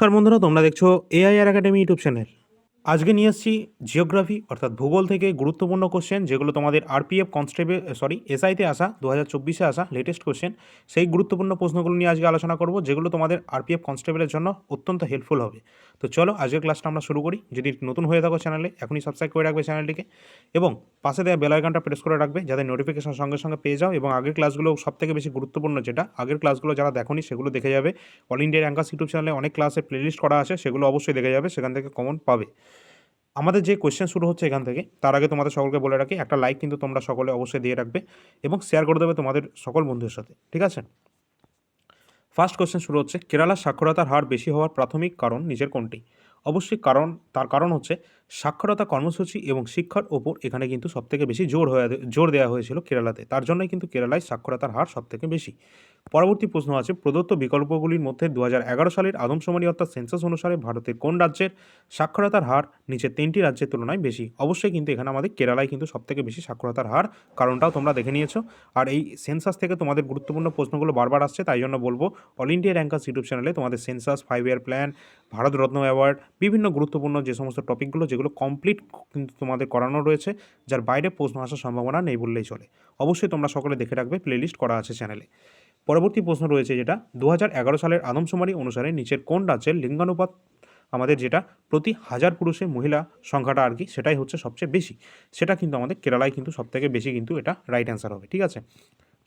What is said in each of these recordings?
নমস্কার বন্ধুরা তোমরা দেখছ এআইআর একাডেমি ইউটিউব চ্যানেল। আজকে নিয়ে এসেছি জিওগ্রাফি অর্থাৎ ভূগোল থেকে গুরুত্বপূর্ণ কোশ্চেন যেগুলো তোমাদের আরপিএফ কনস্টেবল সরি এসআইতে আসা দু হাজার চব্বিশে আসা লেটেস্ট কোশ্চেন সেই গুরুত্বপূর্ণ প্রশ্নগুলো নিয়ে আজকে আলোচনা করব, যেগুলো তোমাদের আরপিএফ কনস্টেবলের জন্য অত্যন্ত হেল্পফুল হবে। তো চলো, আজকের ক্লাসটা আমরা শুরু করি। যদি নতুন হয়ে থাকো চ্যানেলে এখনই সাবস্ক্রাইব করে রাখবে চ্যানেলটিকে এবং পাশে দেওয়া বেল আইকনটা প্রেস করে রাখবে, যাতে নোটিফিকেশন সঙ্গে সঙ্গে পেয়ে যাও, এবং আগের ক্লাসগুলো সব থেকে বেশি গুরুত্বপূর্ণ যেটা, আগের ক্লাসগুলো যারা দেখোনি, সেগুলো দেখে যাবে। অল ইন্ডিয়া র্যাঙ্কাস ইউটিউব চ্যানেলে অনেক ক্লাসের প্লেলিস্ট করা আছে, সেগুলো অবশ্যই দেখে যাবে, সেখান থেকে কমন পাবে। আমাদের যে কোয়েশ্চেন শুরু হচ্ছে এখান থেকে, তার আগে তোমাদের সকলকে বলে রাখি, একটা লাইক কিন্তু তোমরা সকলে অবশ্যই দিয়ে রাখবে এবং শেয়ার করে দেবে তোমাদের সকল বন্ধুদের সাথে, ঠিক আছে? ফার্স্ট কোয়েশ্চেন শুরু হচ্ছে, কেরালার সাক্ষরতার হার বেশি হওয়ার প্রাথমিক কারণ নিজের কোনটি? অবশ্যই কারণ, তার কারণ হচ্ছে সাক্ষরতা কর্মসূচি এবং শিক্ষার ওপর এখানে কিন্তু সবথেকে বেশি জোর হয়ে, জোর দেওয়া হয়েছিল কেরালাতে, তার জন্যই কিন্তু কেরালায় সাক্ষরতার হার সবথেকে বেশি। পরবর্তী প্রশ্ন আছে, প্রদত্ত বিকল্পগুলির মধ্যে দু হাজার এগারো সালের আদমশুমারি অর্থাৎ সেন্সাস অনুসারে ভারতের কোন রাজ্যের সাক্ষরতার হার নিচের তিনটি রাজ্যের তুলনায় বেশি? অবশ্যই কিন্তু এখানে আমাদের কেরালায় কিন্তু সবথেকে বেশি সাক্ষরতার হার কারণটাও তোমরা দেখে নিয়েছো। আর এই সেন্সাস থেকে তোমাদের গুরুত্বপূর্ণ প্রশ্নগুলো বারবার আসছে, তাই জন্য বলব, অল ইন্ডিয়া র্যাঙ্কাস ইউটিউব চ্যানেলে তোমাদের census, five year plan Bharat Ratna award, বিভিন্ন গুরুত্বপূর্ণ যে সমস্ত টপিকগুলো, যেগুলো কমপ্লিট কিন্তু তোমাদের করানো রয়েছে, যার বাইরে প্রশ্ন আসার সম্ভাবনা নেই বললেই চলে। অবশ্যই তোমরা সকলে দেখে রাখবে, প্লেলিস্ট করা আছে চ্যানেলে। পরবর্তী প্রশ্ন রয়েছে যেটা দু হাজার এগারো সালের আদমশুমারি অনুসারে নিচের কোন রাজ্যের লিঙ্গানুপাত আমাদের যেটা, প্রতি হাজার পুরুষে মহিলা সংখ্যাটা আর কি, সেটাই হচ্ছে সবচেয়ে বেশি। সেটা কিন্তু আমাদের কেরালায় কিন্তু সবথেকে বেশি কিন্তু এটা রাইট অ্যান্সার হবে, ঠিক আছে?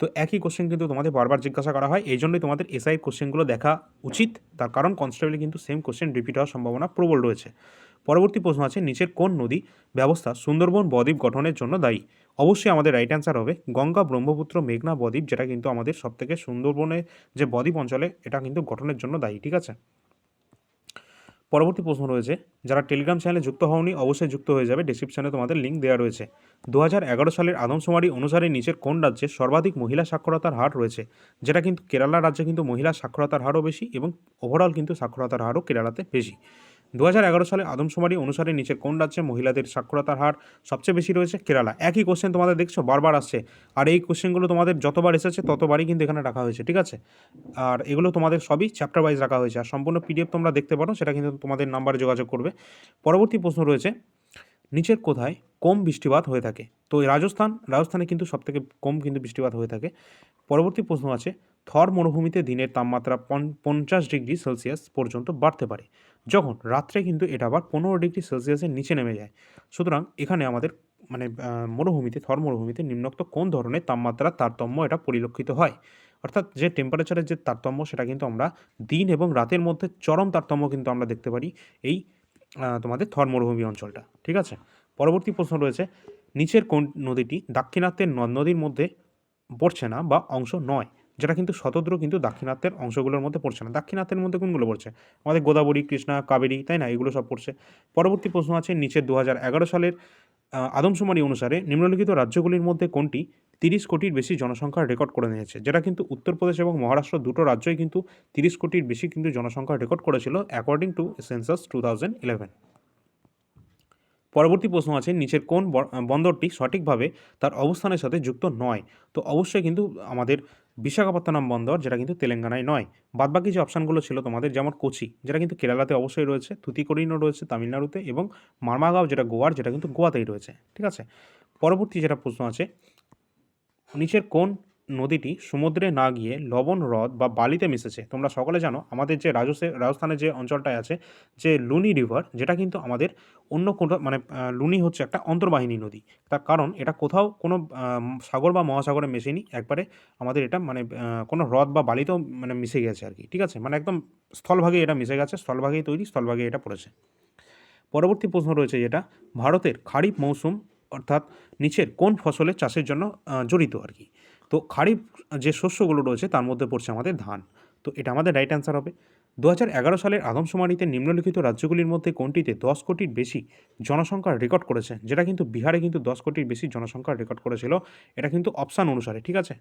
তো একই কোশ্চেন কিন্তু তোমাদের বারবার জিজ্ঞাসা করা হয় এই জন্যই তোমাদের এসআই কোশ্চেনগুলো দেখা উচিত। তার কারণ কনস্টেবলে কিন্তু সেম কোশ্চেন রিপিট হওয়ার সম্ভাবনা প্রবল রয়েছে। পরবর্তী প্রশ্ন আছে, নিচের কোন নদী ব্যবস্থা সুন্দরবন বদ্বীপ গঠনের জন্য দায়ী? অবশ্যই আমাদের রাইট অ্যান্সার হবে গঙ্গা, ব্রহ্মপুত্র, মেঘনা, বদ্বীপ, যেটা কিন্তু আমাদের সবথেকে সুন্দরবনে যে বদ্বীপ অঞ্চলে এটা কিন্তু গঠনের জন্য দায়ী, ঠিক আছে? পরবর্তী প্রশ্ন রয়েছে, যারা টেলিগ্রাম চ্যানেলে যুক্ত হওনি অবশ্যই যুক্ত হয়ে যাবে ডিসক্রিপশনে তোমাদের লিঙ্ক দেওয়া রয়েছে। দু হাজার এগারো সালের আদমশুমারি অনুসারে নিচের কোন রাজ্যে সর্বাধিক মহিলা সাক্ষরতার হার রয়েছে? যেটা কিন্তু কেরালা রাজ্যে কিন্তু মহিলা সাক্ষরতার হারও বেশি এবং ওভারঅল কিন্তু সাক্ষরতার হারও কেরালাতে বেশি। দু হাজার এগারো সালে আদমশুমারি অনুসারে নিচে কোন রাজ্যে মহিলাদের সাক্ষরতার হার সবচেয়ে বেশি রয়েছে? কেরালা। একই কোশ্চেন তোমাদের দেখছ, বারবার আসছে। আর এই কোশ্চেনগুলো তোমাদের যতবার এসেছে, ততবারই কিন্তু এখানে রাখা হয়েছে, ঠিক আছে? আর এগুলো তোমাদের সবই চ্যাপ্টার ওয়াইজ রাখা হয়েছে। আর সম্পূর্ণ পিডিএফ তোমরা দেখতে পারো, সেটা কিন্তু তোমাদের নাম্বারে যোগাযোগ করবে। পরবর্তী প্রশ্ন রয়েছে, নিচের কোথায় কম বৃষ্টিপাত হয়ে থাকে? তো রাজস্থান, রাজস্থানে কিন্তু সবথেকে কম কিন্তু বৃষ্টিপাত হয়ে থাকে। পরবর্তী প্রশ্ন আছে থর মরুভূমিতে দিনের তাপমাত্রা পঞ্চাশ ডিগ্রি সেলসিয়াস পর্যন্ত বাড়তে পারে। যখন রাত্রে কিন্তু এটা আবার পনেরো ডিগ্রি সেলসিয়াসের নিচে নেমে যায়। সুতরাং এখানে আমাদের মানে মরুভূমিতে, থর মরুভূমিতে নিম্নোক্ত কোন ধরনের তাপমাত্রার তারতম্য এটা পরিলক্ষিত হয়? অর্থাৎ যে টেম্পারেচারের যে তারতম্য সেটা কিন্তু আমরা দিন এবং রাতের মধ্যে চরম তারতম্য কিন্তু আমরা দেখতে পারি এই তোমাদের থর মরুভূমি অঞ্চলটা। ঠিক আছে? পরবর্তী প্রশ্ন রয়েছে, নিচের কোন নদীটি দাক্ষিণাত্যের নদ নদীর মধ্যে পড়ছে না বা অংশ নয়? যেটা কিন্তু স্বতন্ত্র কিন্তু দাক্ষিণাত্যের অংশগুলোর মধ্যে পড়ছে না। দাক্ষিণাত্যের মধ্যে কোনগুলো পড়ছে? আমাদের গোদাবরী, কৃষ্ণা, কাবেরী, তাই না? এগুলো সব পড়ছে। পরবর্তী প্রশ্ন আছে নিচের দু হাজার এগারো সালের আদমশুমারি অনুসারে নিম্নলিখিত রাজ্যগুলির মধ্যে কোনটি তিরিশ কোটির বেশি জনসংখ্যার রেকর্ড করে নিয়েছে? যেটা কিন্তু উত্তরপ্রদেশ এবং মহারাষ্ট্র দুটো রাজ্যই কিন্তু তিরিশ কোটির বেশি কিন্তু জনসংখ্যা রেকর্ড করেছিল according to census two thousand eleven পরবর্তী প্রশ্ন আছে, নিচের কোন বন্দরটি সঠিকভাবে তার অবস্থানের সাথে যুক্ত নয়? তো অবশ্যই কিন্তু আমাদের বিশাখাপত্তনম বন্দর, যেটা কিন্তু তেলেঙ্গানায় নয়। বাদবাকি যে অপশানগুলো ছিল তোমাদের, যেমন কোচি, যেটা কিন্তু কেরালাতে অবশ্যই রয়েছে তুতিকোরিনও রয়েছে, তামিলনাড়ুতে এবং মারমাগাঁও, যেটা গোয়ার, যেটা কিন্তু গোয়াতেই রয়েছে। ঠিক আছে? পরবর্তী যেটা প্রশ্ন আছে, নিচের কোন নদীটি সমুদ্রে না গিয়ে লবণ, হ্রদ বা বালিতে মিশেছে? তোমরা সকলে জানো, আমাদের যে রাজস্থানে, রাজস্থানের যে অঞ্চলটায় আছে, যে লুনি রিভার, যেটা কিন্তু আমাদের অন্য কোনো মানে লুনি হচ্ছে একটা অন্তর্বাহিনী নদী। তার কারণ এটা কোথাও কোনো সাগর বা মহাসাগরে মেশেনি, একবারে আমাদের এটা মানে কোনো হ্রদ বা বালিতেও মানে মিশে গেছে আর কি, ঠিক আছে? মানে একদম স্থলভাগে এটা মিশে গেছে, স্থলভাগেই তৈরি স্থলভাগে এটা পড়েছে। পরবর্তী প্রশ্ন রয়েছে যেটা, ভারতের খারিফ মৌসুম অর্থাৎ নিচের কোন ফসলের চাষের জন্য জড়িত আর কি? তো খারিফ যে শস্যগুলো রয়েছে, তার মধ্যে পড়ছে আমাদের ধান। তো এটা আমাদের রাইট অ্যান্সার হবে। দু এগারো সালের আদমশুমারিতে নিম্নলিখিত রাজ্যগুলির মধ্যে কোনটিতে দশ কোটির বেশি জনসংখ্যার রেকর্ড করেছে, যেটা কিন্তু বিহারে কিন্তু দশ কোটির বেশি জনসংখ্যার রেকর্ড করেছিল, এটা কিন্তু অপশান অনুসারে, ঠিক আছে?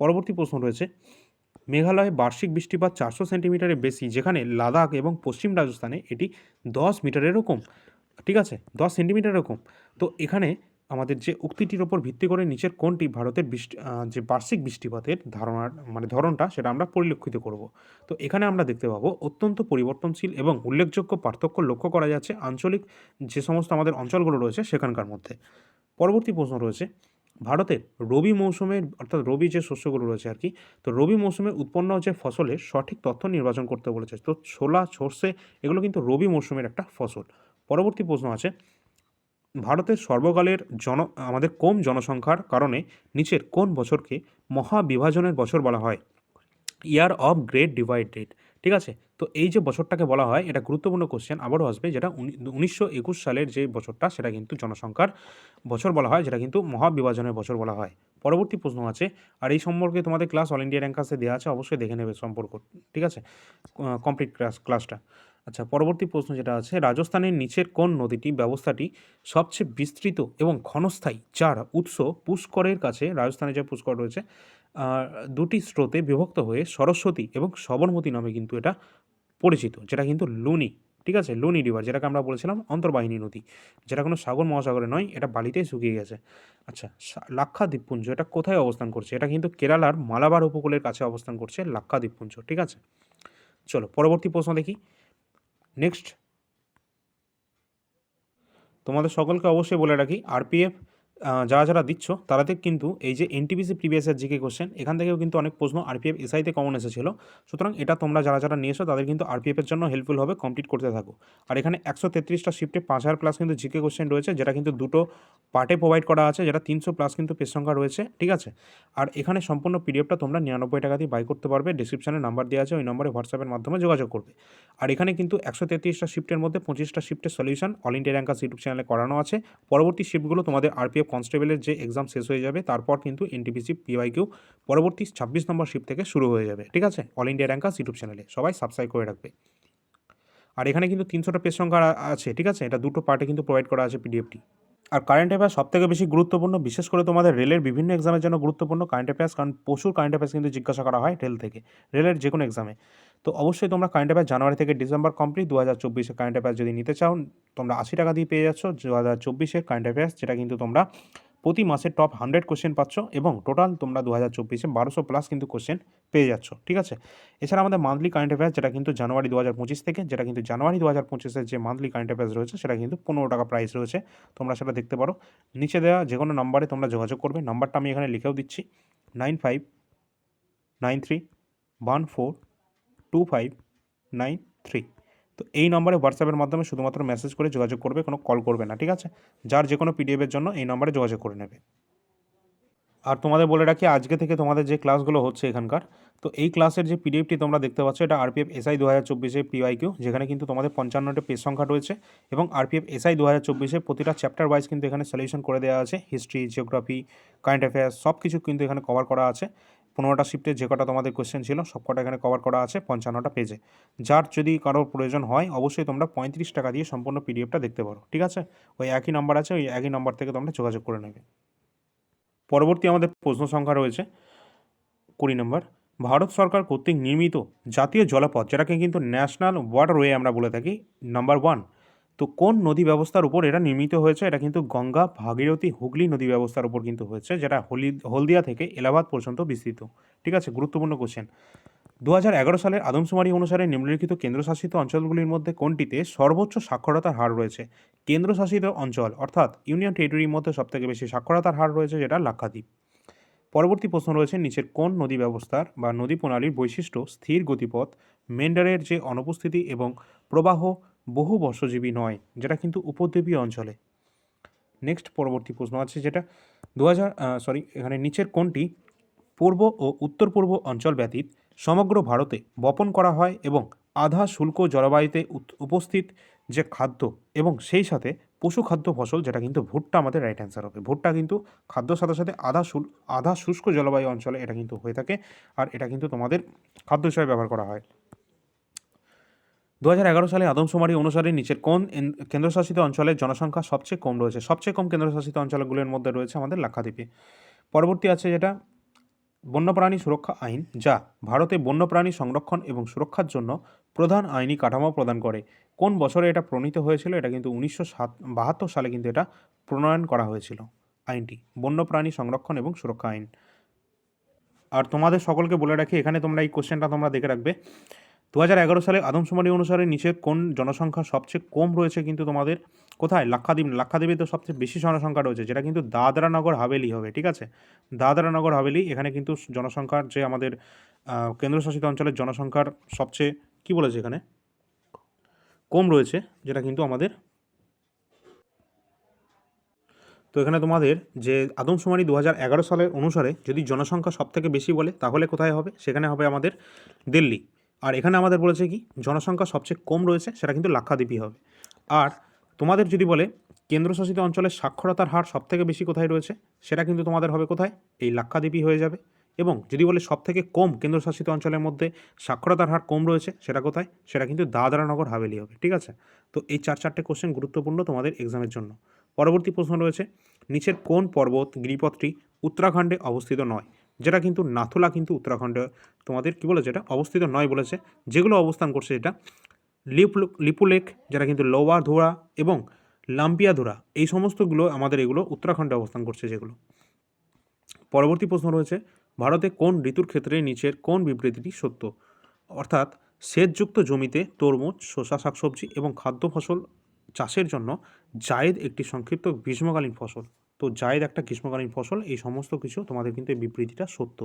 পরবর্তী প্রশ্ন রয়েছে, মেঘালয়ে বার্ষিক বৃষ্টিপাত চারশো সেন্টিমিটারের বেশি, যেখানে লাদাখ এবং পশ্চিম রাজস্থানে এটি দশ মিটারেরও কম, ঠিক আছে? দশ সেন্টিমিটারেরও কম। তো এখানে আমাদের যে উক্তিটির ওপর ভিত্তি করে নিচের কোনটি ভারতের বৃষ্টি যে বার্ষিক বৃষ্টিপাতের ধারণার মানে ধরনটা সেটা আমরা পরিলক্ষিত করব। তো এখানে আমরা দেখতে পাবো অত্যন্ত পরিবর্তনশীল এবং উল্লেখযোগ্য পার্থক্য লক্ষ্য করা যাচ্ছে আঞ্চলিক যে সমস্ত আমাদের অঞ্চলগুলো রয়েছে সেখানকার মধ্যে। পরবর্তী প্রশ্ন রয়েছে, ভারতের রবি মৌসুমের অর্থাৎ রবি যে শস্যগুলো রয়েছে আর কি, তো রবি মৌসুমে উৎপন্ন যে ফসলের সঠিক তথ্য নির্বাচন করতে বলেছে। তো ছোলা, সর্ষে এগুলো কিন্তু রবি মৌসুমের একটা ফসল। পরবর্তী প্রশ্ন আছে ভারতের সর্বকালের জন, আমাদের কম জনসংখ্যার কারণে নিচের কোন বছরকে মহাবিভাজনের বছর বলা হয়? ইয়ার অফ গ্রেট ডিভাইডেড ঠিক আছে? তো এই যে বছরটাকে বলা হয়, এটা গুরুত্বপূর্ণ কোশ্চেন আবারও আসবে, যেটা উনিশশো একুশ সালের যে বছরটা, সেটা কিন্তু জনসংখ্যার বছর বলা হয়, যেটা কিন্তু মহাবিভাজনের বছর বলা হয়। পরবর্তী প্রশ্ন আছে, আর এই সম্পর্কে তোমাদের ক্লাস অল ইন্ডিয়া র্যাঙ্কাসে দেওয়া আছে, অবশ্যই দেখে নেবে সম্পর্ক, ঠিক আছে? কমপ্লিট ক্লাস ক্লাসটা আচ্ছা পরবর্তী প্রশ্ন যেটা আছে, রাজস্থানের নিচের কোন নদীটি ব্যবস্থাটি সবচেয়ে বিস্তৃত এবং ক্ষণস্থায়ী? যার উৎস পুষ্করের কাছে, রাজস্থানে যে পুষ্কর রয়েছে দুটি স্রোতে বিভক্ত হয়ে সরস্বতী এবং সবরমতী নামে কিন্তু এটা পরিচিত, যেটা কিন্তু লুনি, ঠিক আছে? লুনি রিভার, যেটাকে আমরা বলেছিলাম অন্তর্বাহিনী নদী, যেটা কোনো সাগর মহাসাগরে নয়, এটা বালিতেই শুকিয়ে গেছে। আচ্ছা লাক্ষা দ্বীপপুঞ্জ এটা কোথায় অবস্থান করছে? এটা কিন্তু কেরালার মালাবার উপকূলের কাছে অবস্থান করছে লাক্ষা দ্বীপপুঞ্জ ঠিক আছে? চলো, পরবর্তী প্রশ্ন দেখি। নেক্সট তোমাদের সকলকে অবশ্যই বলে রাখি আরপিএফ যারা যারা দিচ্ছ তারাতে কিন্তু এই যে এনটিপিসি প্রিভিয়াস জিকে কোশ্চেন এখান থেকেও কিন্তু অনেক প্রশ্ন আরপিএফ এসআইতে কমন এসেছিল। সুতরাং এটা তোমরা যারা যারা নিয়েছো, তাদের কিন্তু আরপিএফের জন্য হেল্পফুল হবে কমপ্লিট করতে থাকো। আর এখানে একশো তেত্রিশটা শিফটে পাঁচ হাজার প্লাস কিন্তু জিকে কোশ্চেন রয়েছে, যেটা কিন্তু দুটো পার্টে প্রোভাইড করা আছে, যেটা তিনশো প্লাস কিন্তু পেজ সংখ্যা রয়েছে, ঠিক আছে? আর এখানে সম্পূর্ণ পিডিএফটা তোমরা নিরানব্বই টাকা দিয়ে বাই করতে পারবে ডিসক্রিপশনে নাম্বার দেওয়া আছে, ওই নম্বরে হোয়াটসঅ্যাপের মাধ্যমে যোগাযোগ করবে। আর এখানে কিন্তু একশো তেত্রিশটা শিফটের মধ্যে পঁচিশটা শিফটের solution all India Rankers YouTube চ্যানেলে করানো আছে। পরবর্তী শিফটগুলো তোমাদের আরপিএফ কনস্টেবলের যে এক্সাম শেষ হয়ে যাবে, তারপর কিন্তু এনটিপিসি পিওয়াইকিউ পরবর্তী ছাব্বিশ নম্বর শিফট থেকে শুরু হয়ে যাবে, ঠিক আছে? অল ইন্ডিয়া র্যাঙ্কাস ইউটিউব চ্যানেলে সবাই সাবস্ক্রাইব করে রাখবে। আর এখানে কিন্তু তিনশোটা পেজ সংখ্যা আছে, ঠিক আছে? এটা দুটো পার্টে কিন্তু প্রোভাইড করা আছে পিডিএফটি আর কারেন্ট অ্যাফেয়ার্স সব থেকে বেশি গুরুত্বপূর্ণ, বিশেষ করে তোমাদের রেলের বিভিন্ন এক্সামের জন্য গুরুত্বপূর্ণ কারেন্ট অ্যাফেয়ার্স কারণ প্রচুর কারেন্ট অ্যাফেয়ার্স কিন্তু জিজ্ঞাসা করা হয় রেল থেকে, রেলের যে কোনো এক্সামে তো অবশ্যই তোমরা কারেন্ট অ্যাফেয়ার্স জানুয়ারি থেকে ডিসেম্বর কমপ্লিট দু হাজার চব্বিশে কারেন্ট অ্যাফেয়ার্স যদি নিতে চাও, তোমরা আশি টাকা দিয়ে পেয়ে যাচ্ছ। দু হাজার চব্বিশের কারেন্ট অ্যাফেয়ার্স যেটা কিন্তু তোমরা প্রতি মাসে টপ হান্ড্রেড কোশ্চেন পাচ্ছ এবং টোটাল তোমরা দু হাজার চব্বিশে বারোশো প্লাস কিন্তু কোশ্চেন পেয়ে যাচ্ছ, ঠিক আছে? এছাড়া আমাদের মান্থলি কারেন্ট অ্যাফেয়ার্স যেটা কিন্তু জানুয়ারি দু হাজার পঁচিশ থেকে, যেটা কিন্তু জানুয়ারি দু হাজার পঁচিশের যে মান্থলি কারেন্ট অ্যাফেয়ার্স রয়েছে, সেটা কিন্তু পনেরো টাকা প্রাইস রয়েছে, তোমরা সেটা দেখতে পারো। নিচে দেওয়া যে কোনো নাম্বারে তোমরা যোগাযোগ করবে নাম্বারটা আমি এখানে লিখেও দিচ্ছি nine five nine three one four two five nine three তো এই নম্বরে হোয়াটসঅ্যাপের মাধ্যমে শুধুমাত্র মেসেজ করে যোগাযোগ করবে, কোনো কল করবে না, ঠিক আছে? যার যে কোনো পিডিএফের জন্য এই নম্বরে যোগাযোগ করে নেবে। আর তোমাদের বলে রাখি, আজকে থেকে তোমাদের যে ক্লাসগুলো হচ্ছে এখানকার, তো এই ক্লাসের যে পিডিএফটি তোমরা দেখতে পাচ্ছ, এটা আরপিএফ এসআই দু হাজার চব্বিশে পিওয়াইকিউ যেখানে কিন্তু তোমাদের পঞ্চান্নটা পেজ সংখ্যা রয়েছে এবং আরপিএফ এসআই দু হাজার চব্বিশে প্রতিটা চ্যাপ্টার ওয়াইজ কিন্তু এখানে সলিউশন করে দেওয়া আছে হিস্ট্রি জিওগ্রাফি কারেন্ট অ্যাফেয়ার্স সব কিছু কিন্তু এখানে কভার করা আছে। পনেরোটা শিফটে যে কটা তোমাদের কোয়েশ্চেন ছিল, সব কটা এখানে কভার করা আছে, পঞ্চান্নটা পেজে যার যদি কারোর প্রয়োজন হয়, অবশ্যই তোমরা পঁয়ত্রিশ টাকা দিয়ে সম্পূর্ণ পিডিএফটা দেখতে পারো, ঠিক আছে? ওই একই নাম্বার আছে, ওই একই নাম্বার থেকে তোমরা যোগাযোগ করে নেবে। পরবর্তী আমাদের প্রশ্ন সংখ্যা রয়েছে, কুড়ি নম্বর ভারত সরকার কর্তৃক নির্মিত জাতীয় জলপথ, যেটাকে কিন্তু ন্যাশনাল ওয়াটারওয়ে আমরা বলে থাকি নাম্বার ওয়ান তো কোন নদী ব্যবস্থার উপর এটা নির্মিত হয়েছে? এটা কিন্তু গঙ্গা, ভাগীরথী, হুগলি নদী ব্যবস্থার উপর কিন্তু হয়েছে, যেটা হলি, হলদিয়া থেকে এলাহাবাদ পর্যন্ত বিস্তৃত। ঠিক আছে, গুরুত্বপূর্ণ কোশ্চেন দু হাজার এগারো সালের আদমশুমারি অনুসারে নিম্নলিখিত কেন্দ্রশাসিত অঞ্চলগুলির মধ্যে কোনটিতে সর্বোচ্চ সাক্ষরতার হার রয়েছে? কেন্দ্রশাসিত অঞ্চল, অর্থাৎ ইউনিয়ন টেরিটরির মধ্যে সবথেকে বেশি সাক্ষরতার হার রয়েছে যেটা লাক্ষাদ্বীপ। পরবর্তী প্রশ্ন রয়েছে, নিচের কোন নদী ব্যবস্থার বা নদী প্রণালীর বৈশিষ্ট্য স্থির গতিপথ, মেন্ডারের যে অনুপস্থিতি এবং প্রবাহ বহু বর্ষজীবী নয়, যেটা কিন্তু উপদ্বীপীয় অঞ্চলে। নেক্সট পরবর্তী প্রশ্ন আছে যেটা দু হাজার সরি এখানে নিচের কোনটি? পূর্ব ও উত্তর পূর্ব অঞ্চল ব্যতীত সমগ্র ভারতে বপন করা হয় এবং আধা শুল্ক জলবায়ুতে উপস্থিত যে খাদ্য এবং সেই সাথে পশু খাদ্য ফসল, যেটা কিন্তু ভুট্টা আমাদের রাইট অ্যান্সার হবে। ভুট্টা কিন্তু খাদ্যর সাথে সাথে আধা শুল, আধা শুষ্ক জলবায়ু অঞ্চলে এটা কিন্তু হয়ে থাকে, আর এটা কিন্তু তোমাদের খাদ্য হিসাবে ব্যবহার করা হয়। দু হাজার এগারো সালে আদমশুমারি অনুসারে নিচের কোন কেন্দ্রশাসিত অঞ্চলের জনসংখ্যা সবচেয়ে কম রয়েছে? সবচেয়ে কম কেন্দ্রশাসিত অঞ্চলগুলোর মধ্যে রয়েছে আমাদের লাক্ষাদ্বীপে। পরবর্তী আছে যেটা, বন্যপ্রাণী সুরক্ষা আইন, যা ভারতে বন্যপ্রাণী সংরক্ষণ এবং সুরক্ষার জন্য প্রধান আইনি কাঠামো প্রদান করে। কোন বছরে এটা প্রণীত হয়েছিল? এটা কিন্তু উনিশশো বাহাত্তর সালে কিন্তু এটা প্রণয়ন করা হয়েছিল আইনটি, বন্যপ্রাণী সংরক্ষণ এবং সুরক্ষা আইন। আর তোমাদের সকলকে বলে রাখি, এখানে তোমরা এই কোশ্চেনটা তোমরা দেখে রাখবে। দু হাজার এগারো সালে আদমশুমারি অনুসারে নিচের কোন জনসংখ্যা সবচেয়ে কম রয়েছে কিন্তু তোমাদের? কোথায়? লাক্ষাদ্বীপ, লাক্ষাদ্বীপে তো সবচেয়ে বেশি জনসংখ্যা রয়েছে, যেটা কিন্তু দাদরা নগর হাভেলি হবে, ঠিক আছে? দাদরা নগর হাভেলি, এখানে কিন্তু জনসংখ্যার যে আমাদের কেন্দ্রশাসিত অঞ্চলের জনসংখ্যার সবচেয়ে, কি বলেছে এখানে? কম রয়েছে, যেটা কিন্তু আমাদের। তো এখানে তোমাদের যে আদমশুমারি দু হাজার এগারো সালের অনুসারে যদি জনসংখ্যা সব থেকে বেশি বলে, তাহলে কোথায় হবে? সেখানে হবে আমাদের দিল্লি। আর এখানে আমাদের বলেছে কি, জনসংখ্যা সবচেয়ে কম রয়েছে, সেটা কিন্তু লাক্ষাদ্বীপই হবে। আর তোমাদের যদি বলে কেন্দ্রশাসিত অঞ্চলের সাক্ষরতার হার সব থেকে বেশি কোথায় রয়েছে, সেটা কিন্তু তোমাদের হবে কোথায়? এই লাক্ষাদ্বীপই হয়ে যাবে। এবং যদি বলে সব থেকে কম কেন্দ্রশাসিত অঞ্চলের মধ্যে সাক্ষরতার হার কম রয়েছে, সেটা কোথায়? সেটা কিন্তু দাদরা নগর হাভেলি হবে, ঠিক আছে? তো এই চার চারটে কোশ্চেন গুরুত্বপূর্ণ তোমাদের এক্সামের জন্য। পরবর্তী প্রশ্ন রয়েছে, নিচের কোন পর্বত, গিরিপথটি উত্তরাখণ্ডে অবস্থিত নয়? যেটা কিন্তু নাথুলা কিন্তু উত্তরাখণ্ডে তোমাদের কি বলেছে, এটা অবস্থিত নয় বলেছে। যেগুলো অবস্থান করছে এটা লিপ লিপুলেক যেটা কিন্তু লোয়ার ধোড়া এবং লাম্পিয়া ধোড়া এই সমস্তগুলো আমাদের এগুলো উত্তরাখণ্ডে অবস্থান করছে যেগুলো। পরবর্তী প্রশ্ন রয়েছে, ভারতে কোন ঋতুর ক্ষেত্রে নিচের কোন বিবৃতিটি সত্য? অর্থাৎ সেচযুক্ত জমিতে তরমুজ, শসা, শাকসবজি এবং খাদ্য ফসল চাষের জন্য জায়েদ একটি সংক্ষিপ্ত গ্রীষ্মকালীন ফসল। তো জায়দ একটা গ্রীষ্মকালীন ফসল, এই সমস্ত কিছু তোমাদের কিন্তু এই বিবৃতিটা সত্য।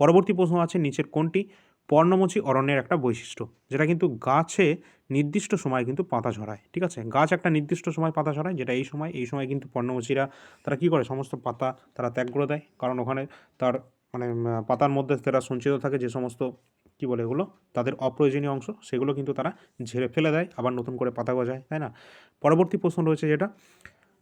পরবর্তী প্রশ্ন আছে, নিচের কোনটি? পর্ণমোচী অরণ্যের একটা বৈশিষ্ট্য, যেটা কিন্তু গাছে নির্দিষ্ট সময় কিন্তু পাতা ঝরায়, ঠিক আছে? গাছ একটা নির্দিষ্ট সময় পাতা ঝরায়, যেটা এই সময় এই সময় কিন্তু পর্ণমোচীরা, তারা কী করে? সমস্ত পাতা তারা ত্যাগ করে দেয়, কারণ ওখানে তার মানে পাতার মধ্যে তারা সঞ্চিত থাকে যে সমস্ত, কী বলে এগুলো? তাদের অপ্রয়োজনীয় অংশ, সেগুলো কিন্তু তারা ঝেড়ে ফেলে দেয়, আবার নতুন করে পাতা গজায়, তাই না? পরবর্তী প্রশ্ন রয়েছে যেটা,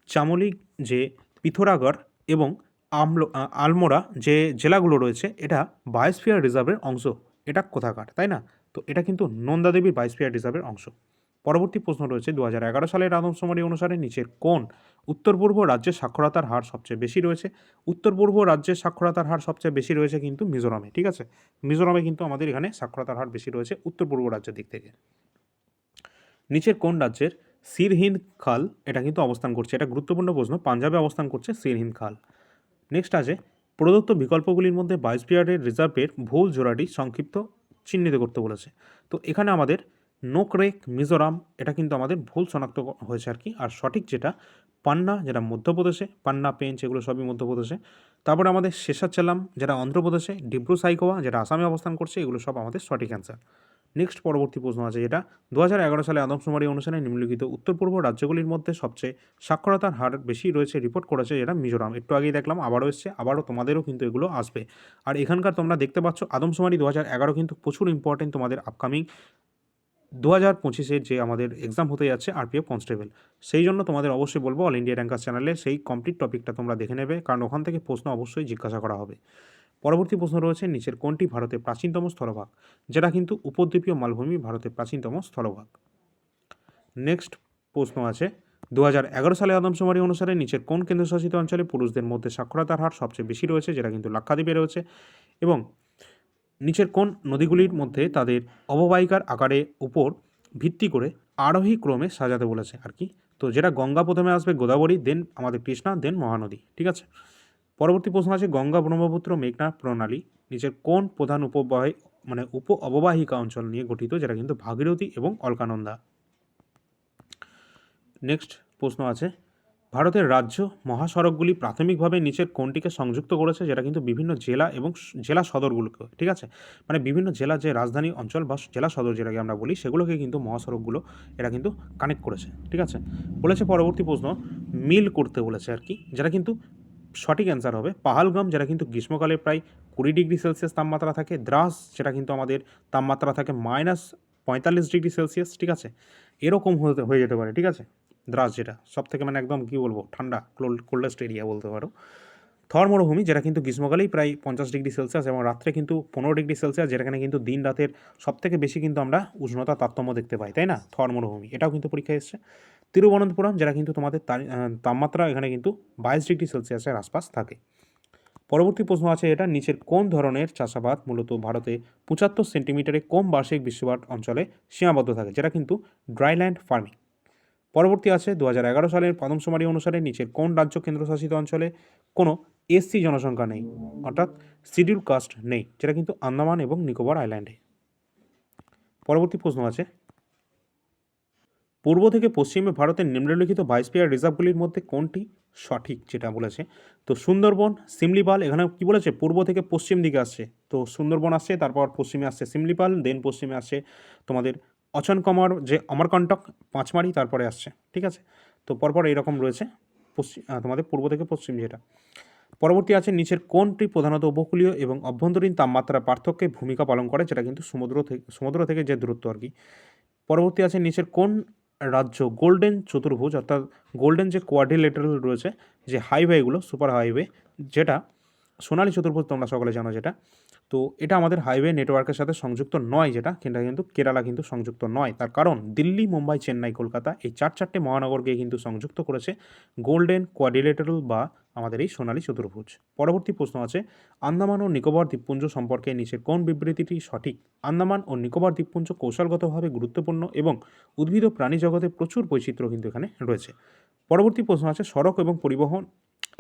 চামলিক যে পিথোরাগড় এবং আমলো আলমোড়া যে জেলাগুলো রয়েছে, এটা বায়োস্ফিয়ার রিজার্ভের অংশ। এটা কোথাকার, তাই না? তো এটা কিন্তু নন্দাদেবীর বায়োস্ফিয়ার রিজার্ভের অংশ। পরবর্তী প্রশ্ন রয়েছে দু হাজার এগারো সালের আদমশুমারি অনুসারে নিচের কোন উত্তর পূর্ব রাজ্যের সাক্ষরতার হার সবচেয়ে বেশি রয়েছে? উত্তর পূর্ব রাজ্যের সাক্ষরতার হার সবচেয়ে বেশি রয়েছে কিন্তু মিজোরামে, ঠিক আছে? মিজোরামে কিন্তু আমাদের এখানে সাক্ষরতার হার বেশি রয়েছে উত্তর পূর্ব রাজ্যের দিক থেকে। নিচের কোন রাজ্যের সিরহিন্দ খাল, এটা কিন্তু অবস্থান করছে। এটা গুরুত্বপূর্ণ প্রশ্ন, পাঞ্জাবে অবস্থান করছে সিরহিন্দ খাল। নেক্সট আছে, প্রদত্ত বিকল্পগুলির মধ্যে বায়োস্পিয়ারের রিজার্ভের ভুল জোড়াটি সংক্ষিপ্ত চিহ্নিত করতে বলেছে। তো এখানে আমাদের নোকরেক মিজোরাম, এটা কিন্তু আমাদের ভুল শনাক্ত হয়েছে আর কি। আর সঠিক যেটা, পান্না, যেটা মধ্যপ্রদেশে, পান্না, পেঞ্চ, এগুলো সবই মধ্যপ্রদেশে। তারপরে আমাদের শেষাচেলাম যেটা অন্ধ্রপ্রদেশে ডিব্রু সাইকোয়া যেটা আসামে অবস্থান করছে, এগুলো সব আমাদের সঠিক অ্যান্সার নেক্সট পরবর্তী প্রশ্ন আছে যেটা, দু হাজার এগারো সালে আদমশুমারি অনুসারে নিম্নলিখিত উত্তর পূর্ব রাজ্যগুলির মধ্যে সবচেয়ে সাক্ষরতার হার বেশি রয়েছে রিপোর্ট করেছে যেটা মিজোরাম। একটু আগেই দেখলাম, আবারও এসছে, আবারও তোমাদেরও কিন্তু এগুলো আসবে। আর এখানকার তোমরা দেখতে পাচ্ছ, আদমশুমারি দু হাজার এগারো কিন্তু প্রচুর ইম্পর্টেন্ট তোমাদের আপকামিং দু হাজার পঁচিশের যে আমাদের এক্সাম হতে যাচ্ছে আরপিএফ কনস্টেবল সেই জন্য তোমাদের অবশ্যই বলব অল ইন্ডিয়া র্যাঙ্কার চ্যানেলে সেই কমপ্লিট টপিকটা তোমরা দেখে নেবে, কারণ ওখান থেকে প্রশ্ন অবশ্যই জিজ্ঞাসা করা হবে। পরবর্তী প্রশ্ন রয়েছে নিচের কোনটি ভারতের প্রাচীনতম স্থলভাগ, যেটা কিন্তু উপদ্বীপীয় মালভূমি ভারতের প্রাচীনতম স্থলভাগ? নেক্সট প্রশ্ন আছে দু হাজার এগারো সালে আদমশুমারি অনুসারে নিচের কোন কেন্দ্রশাসিত অঞ্চলে পুরুষদের মধ্যে সাক্ষরতার হার সবচেয়ে বেশি রয়েছে, যেটা কিন্তু লাক্ষাদ্বীপে রয়েছে? এবং নিচের কোন নদীগুলির মধ্যে তাদের অববাহিকার আকারের উপর ভিত্তি করে আরোহী ক্রমে সাজাতে বলেছে আর কি? তো যেটা গঙ্গা প্রথমে আসবে গোদাবরী দেন আমাদের কৃষ্ণা দেন মহানদী, ঠিক আছে? পরবর্তী প্রশ্ন আছে, গঙ্গা ব্রহ্মপুত্র মেঘনা প্রণালী নিচের কোন প্রধান উপবাহী মানে উপ অববাহিকা অঞ্চল নিয়ে গঠিত, যেটা কিন্তু ভাগীরথী এবং অলকানন্দা? নেক্সট প্রশ্ন আছে, ভারতের রাজ্য মহাসড়কগুলি প্রাথমিকভাবে নিচের কোনটিকে সংযুক্ত করেছে, যেটা কিন্তু বিভিন্ন জেলা এবং জেলা সদরগুলোকে, ঠিক আছে? মানে বিভিন্ন জেলা যে রাজধানী অঞ্চল বা জেলা সদর যেটাকে আমরা বলি, সেগুলোকে কিন্তু মহাসড়কগুলো এরা কিন্তু কানেক্ট করেছে, ঠিক আছে? বলেছে পরবর্তী প্রশ্ন, মিল করতে বলেছে আর কি, যেটা কিন্তু সঠিক অ্যান্সার হবে। পাহালগাম, যেটা কিন্তু গ্রীষ্মকালে প্রায় কুড়ি ডিগ্রি সেলসিয়াস তাপমাত্রা থাকে। দ্রাস, যেটা কিন্তু আমাদের তাপমাত্রা থাকে মাইনাস পঁয়তাল্লিশ ডিগ্রি সেলসিয়াস, ঠিক আছে? এরকম হতে হয়ে যেতে পারে, ঠিক আছে? দ্রাস যেটা সব থেকে মানে একদম কী বলব, ঠান্ডা কোল্ড কোল্ডেস্ট এরিয়া বলতে পারো। থর মরুভূমি যেটা কিন্তু গ্রীষ্মকালেই প্রায় পঞ্চাশ ডিগ্রি সেলসিয়াস এবং রাত্রে কিন্তু পনেরো ডিগ্রি সেলসিয়াস, যেখানে কিন্তু দিন রাতের সব থেকে বেশি কিন্তু আমরা উষ্ণতা তারতম্য দেখতে পাই, তাই না? থর মরুভূমি এটাও কিন্তু পরীক্ষায় এসছে। তিরুবনন্তপুরম, যেটা কিন্তু তোমাদের তাপমাত্রা এখানে কিন্তু বাইশ ডিগ্রি সেলসিয়াসের আশপাশ থাকে। পরবর্তী প্রশ্ন আছে এটা, নিচের কোন ধরনের চাষাবাদ মূলত ভারতে পঁচাত্তর সেন্টিমিটারে কম বার্ষিক বৃষ্টিপাত অঞ্চলে সীমাবদ্ধ থাকে, যেটা কিন্তু ড্রাইল্যান্ড ফার্মিং। পরবর্তী আছে দু হাজার এগারো সালের পাদমশুমারি অনুসারে নিচের কোন রাজ্য কেন্দ্রশাসিত অঞ্চলে কোনো এসসি জনসংখ্যা নেই, অর্থাৎ শিডিউল কাস্ট নেই, যেটা কিন্তু আন্দামান এবং নিকোবর আইল্যান্ডে। পরবর্তী প্রশ্ন আছে পূর্ব থেকে পশ্চিমে ভারতের নিম্নলিখিত বাইসপিয়ার রিজার্ভগুলির মধ্যে কোনটি সঠিক যেটা বলেছে? তো সুন্দরবন, সিমলিপাল, এখানে কি বলেছে? পূর্ব থেকে পশ্চিম দিকে আসছে। তো সুন্দরবন আসছে, তারপর পশ্চিমে আসছে সিমলিপাল দেন পশ্চিমে আসছে তোমাদের অচনকমর, যে অমরকণ্টক পাঁচমারি, তারপরে আসছে, ঠিক আছে? তো পরপর এইরকম রয়েছে পশ্চিম তোমাদের পূর্ব থেকে পশ্চিম যেটা। পরবর্তী আছে নিচের কোনটি প্রধানত উপকূলীয় এবং অভ্যন্তরীণ তাপমাত্রার পার্থক্যে ভূমিকা পালন করে, যেটা কিন্তু সমুদ্র থেকে সমুদ্র থেকে যে দূরত্ব আর কি। পরবর্তী আছে নিচের কোন রাজ্য গোল্ডেন চতুর্ভুজ, অর্থাৎ গোল্ডেন যে কোয়াড্রিলেটারাল রয়েছে, যে হাইওয়েগুলো সুপার হাইওয়ে যেটা সোনালী চতুর্ভুজ তোমরা সকলে জানো যেটা তো এটা আমাদের হাইওয়ে নেটওয়ার্কের সাথে সংযুক্ত নয় যেটা, কিন্তু কিন্তু কেরালা কিন্তু সংযুক্ত নয়। তার কারণ দিল্লি, মুম্বাই, চেন্নাই, কলকাতা এই চার চারটে মহানগরকে কিন্তু সংযুক্ত করেছে গোল্ডেন কোয়াড্রিলেটারাল বা আমাদের এই সোনালী চতুর্ভুজ। পরবর্তী প্রশ্ন আছে, আন্দামান ও নিকোবর দ্বীপপুঞ্জ সম্পর্কে নিচের কোন বিবৃতিটি সঠিক? আন্দামান ও নিকোবর দ্বীপপুঞ্জ কৌশলগতভাবে গুরুত্বপূর্ণ এবং উদ্ভিদ ও প্রাণী জগতে প্রচুর বৈচিত্র্য কিন্তু এখানে রয়েছে। পরবর্তী প্রশ্ন আছে, সড়ক এবং পরিবহন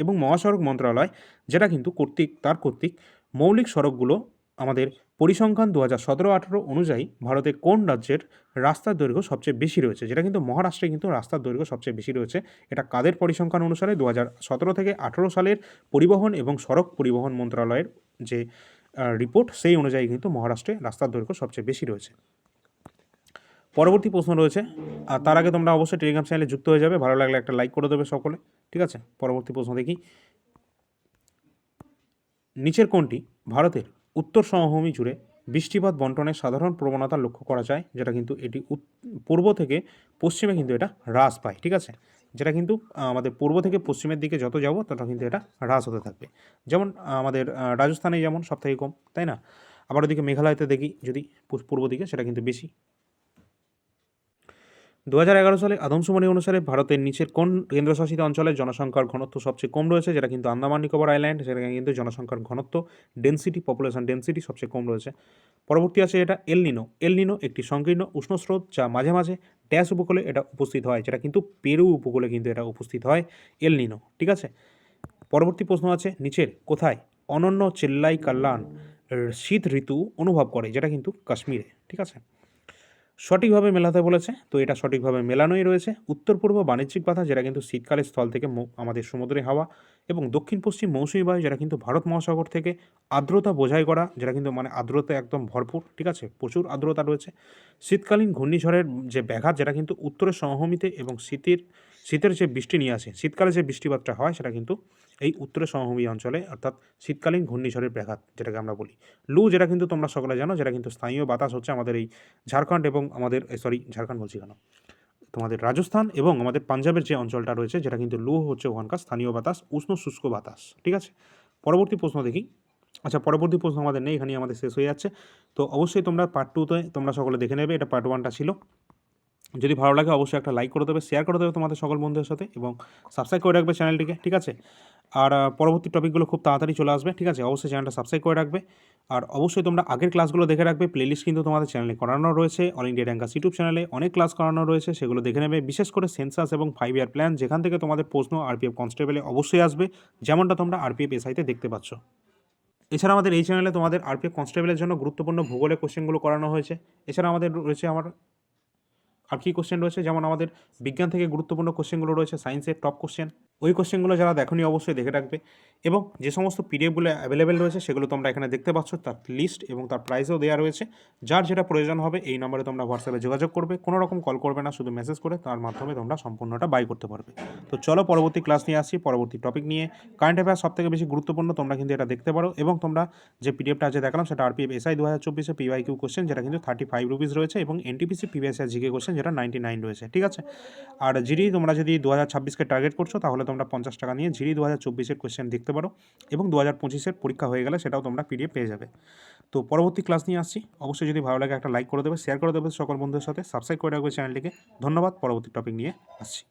এবং মহাসড়ক মন্ত্রণালয়, যেটা কিন্তু কর্তৃক, তার কর্তৃক মৌলিক সড়কগুলো আমাদের পরিসংখ্যান দু হাজার সতেরো আঠেরো অনুযায়ী ভারতের কোন রাজ্যের রাস্তার দৈর্ঘ্য সবচেয়ে বেশি রয়েছে? যেটা কিন্তু মহারাষ্ট্রে কিন্তু রাস্তার দৈর্ঘ্য সবচেয়ে বেশি রয়েছে। এটা কাদের পরিসংখ্যান অনুসারে দু হাজার সতেরো থেকে আঠেরো সালের পরিবহন এবং সড়ক পরিবহন মন্ত্রণালয়ের যে রিপোর্ট সেই অনুযায়ী কিন্তু মহারাষ্ট্রে রাস্তার দৈর্ঘ্য সবচেয়ে বেশি রয়েছে। পরবর্তী প্রশ্ন রয়েছে আর তার আগে তোমরা অবশ্যই টেলিগ্রাম চ্যানেলে যুক্ত হয়ে যাবে। ভালো লাগলে একটা লাইক করে দেবে সকলে। ঠিক আছে? পরবর্তী প্রশ্ন দেখি। নিচের কোনটি ভারতের উত্তর সমভূমি জুড়ে বৃষ্টিপাত বন্টনের সাধারণ প্রবণতা লক্ষ্য করা যায়, যেটা কিন্তু এটি পূর্ব থেকে পশ্চিমে কিন্তু এটা হ্রাস পায়, ঠিক আছে? যেটা কিন্তু আমাদের পূর্ব থেকে পশ্চিমের দিকে যত যাব, তত কিন্তু এটা হ্রাস হতে থাকবে। যেমন আমাদের রাজস্থানে যেমন সবথেকে কম, তাই না? আবার ওদিকে মেঘালয়তে দেখি, যদি পূর্ব দিকে সেটা কিন্তু বেশি। দু হাজার এগারো সালে আদমশুমারি অনুসারে ভারতের নিচের কোন কেন্দ্রশাসিত অঞ্চলের জনসংখ্যার ঘনত্ব সবচেয়ে কম রয়েছে? যেটা কিন্তু আন্দামান নিকোবর আইল্যান্ড সেখানে কিন্তু জনসংখ্যার ঘনত্ব ডেন্সিটি পপুলেশন ডেন্সিটি সবচেয়ে কম রয়েছে। পরবর্তী আছে এটা এলনিনো এলনিনো একটি সংকীর্ণ উষ্ণ স্রোত যা মাঝে মাঝে ড্যাশ উপকূলে এটা উপস্থিত হয়, যেটা কিন্তু পেরু উপকূলে কিন্তু এটা উপস্থিত হয় এলনিনো ঠিক আছে? পরবর্তী প্রশ্ন আছে, নিচের কোথায় অনন্য চেল্লাই কাল্লান শীত ঋতু অনুভব করে, যেটা কিন্তু কাশ্মীরে। ঠিক আছে? সঠিকভাবে মেলাতে বলেছে। তো এটা সঠিকভাবে মেলানোই রয়েছে। উত্তর পূর্ব বাণিজ্যিক বাধা, যেটা কিন্তু শীতকালের স্থল থেকে আমাদের সমুদ্রে হাওয়া এবং দক্ষিণ পশ্চিম মৌসুমী বায়ু, যেটা কিন্তু ভারত মহাসাগর থেকে আর্দ্রতা বোঝাই করা, যেটা কিন্তু মানে আর্দ্রতা একদম ভরপুর, ঠিক আছে? প্রচুর আর্দ্রতা রয়েছে। শীতকালীন ঘূর্ণিঝড়ের যে ব্যাঘাত, যেটা কিন্তু উত্তরের সমভূমিতে এবং শীতের শীতের যে বৃষ্টি নিয়ে আসে, শীতকালে যে বৃষ্টিপাতটা হয় সেটা কিন্তু এই উত্তরের সমভূমি অঞ্চলে, অর্থাৎ শীতকালীন ঘূর্ণিঝড়ের ব্যাঘাত যেটাকে আমরা বলি। লু যেটা কিন্তু তোমরা সকলে জানো, যেটা কিন্তু স্থানীয় বাতাস হচ্ছে আমাদের এই ঝাড়খণ্ড এবং আমাদের সরি, ঝাড়খণ্ড বলছি কেন? তোমাদের রাজস্থান এবং আমাদের পাঞ্জাবের যে অঞ্চলটা রয়েছে, যেটা কিন্তু লু হচ্ছে ওখানকার স্থানীয় বাতাস, উষ্ণ শুষ্ক বাতাস, ঠিক আছে? পরবর্তী প্রশ্ন দেখি। আচ্ছা পরবর্তী প্রশ্ন আমাদের নেই, এখানেই আমাদের শেষ হয়ে যাচ্ছে। তো অবশ্যই তোমরা পার্ট টুতে তোমরা সকলে দেখে নেবে, এটা পার্ট ওয়ানটা ছিল। যদি ভালো লাগে অবশ্যই একটা লাইক করে দেবে শেয়ার করে দেবে তোমাদের সকল বন্ধুদের সাথে এবং সাবস্ক্রাইব করে রাখবে চ্যানেলটিকে ঠিক আছে? আর পরবর্তী টপিকগুলো খুব তাড়াতাড়ি চলে আসবে, ঠিক আছে? অবশ্যই চ্যানেলটা সাবস্ক্রাইব করে রাখবে। আর অবশ্যই তোমরা আগের ক্লাসগুলো দেখে রাখবে প্লেলিস্ট কিন্তু তোমাদের চ্যানেলে করানো রয়েছে অল ইন্ডিয়া র্যাঙ্কাস ইউটিউব চ্যানেলে অনেক ক্লাস করানো রয়েছে, সেগুলো দেখে নেবে। বিশেষ করে সেন্সাস এবং ফাইভ ইয়ার প্ল্যান যেখান থেকে তোমাদের প্রশ্ন আরপিএফ কনস্টেবলে অবশ্যই আসবে, যেমনটা তোমরা আরপিএফ এসআইতে দেখতে পাচ্ছ। এছাড়া আমাদের এই চ্যানেলে তোমাদের আরপিএফ কনস্টেবলের জন্য গুরুত্বপূর্ণ ভূগোলের কোশ্চেনগুলো করানো হয়েছে। এছাড়া আমাদের রয়েছে আমার আর কি কোশ্চেন রয়েছে? যেমন আমাদের বিজ্ঞান থেকে গুরুত্বপূর্ণ কোশ্চেনগুলো রয়েছে সায়েন্সের টপ কোশ্চেন ওই কোশ্চেনগুলো যারা দেখনি অবশ্যই দেখে রাখবে। এবং যে সমস্ত পিডিএফগুলো অ্যাভেলেবেল রয়েছে, সেগুলো তোমরা এখানে দেখতে পাচ্ছ, তার লিস্ট এবং তার প্রাইসও দেওয়া রয়েছে। যার যেটা প্রয়োজন হবে, এই নম্বরে তোমরা হোয়াটসঅ্যাপে যোগাযোগ করবে। কোনো রকম কল করবে না, শুধু মেসেজ করে তার মাধ্যমে তোমরা সম্পূর্ণটা বাই করতে পারবে। তো চলো পরবর্তী ক্লাস নিয়ে আসছি পরবর্তী টপিক নিয়ে। কারেন্ট অ্যাফেয়ার সব থেকে বেশি গুরুত্বপূর্ণ, তোমরা কিন্তু এটা দেখতে পারো। এবং তোমরা যে পিডিএফটা আজকে দেখালাম, সেটা আরপিএফ এসআই দু হাজার চব্বিশে পিওয়াই কিউ কোশ্চেন যেটা কিন্তু থার্টি ফাইভ রুপিস রয়েছে এবং এনটিপিসি পিভিএসআই জিকে কোশ্চেন যেটা নাইনটি নাইন রয়েছে। ঠিক আছে? আর জিডি, তোমরা যদি দু হাজার ছাব্বিশকে টার্গেট করছ, তাহলে তোমরা পঞ্চাশ টাকা নিয়ে ঝিরি দু হাজার চব্বিশের কোয়েশ্চেন দেখতে পারো এবং দু হাজার পঁচিশের পরীক্ষা হয়ে গেলে সেটাও তোমরা পিডিএফ পেয়ে যাবে। তো পরবর্তী ক্লাস নিয়ে আসছি। অবশ্যই যদি ভালো লাগে একটা লাইক করে দেবে শেয়ার করে দেবে সকল বন্ধুদের সাথে। সাবস্ক্রাইব করে রাখবে চ্যানেলটিকে ধন্যবাদ। পরবর্তী টপিক নিয়ে আসছি।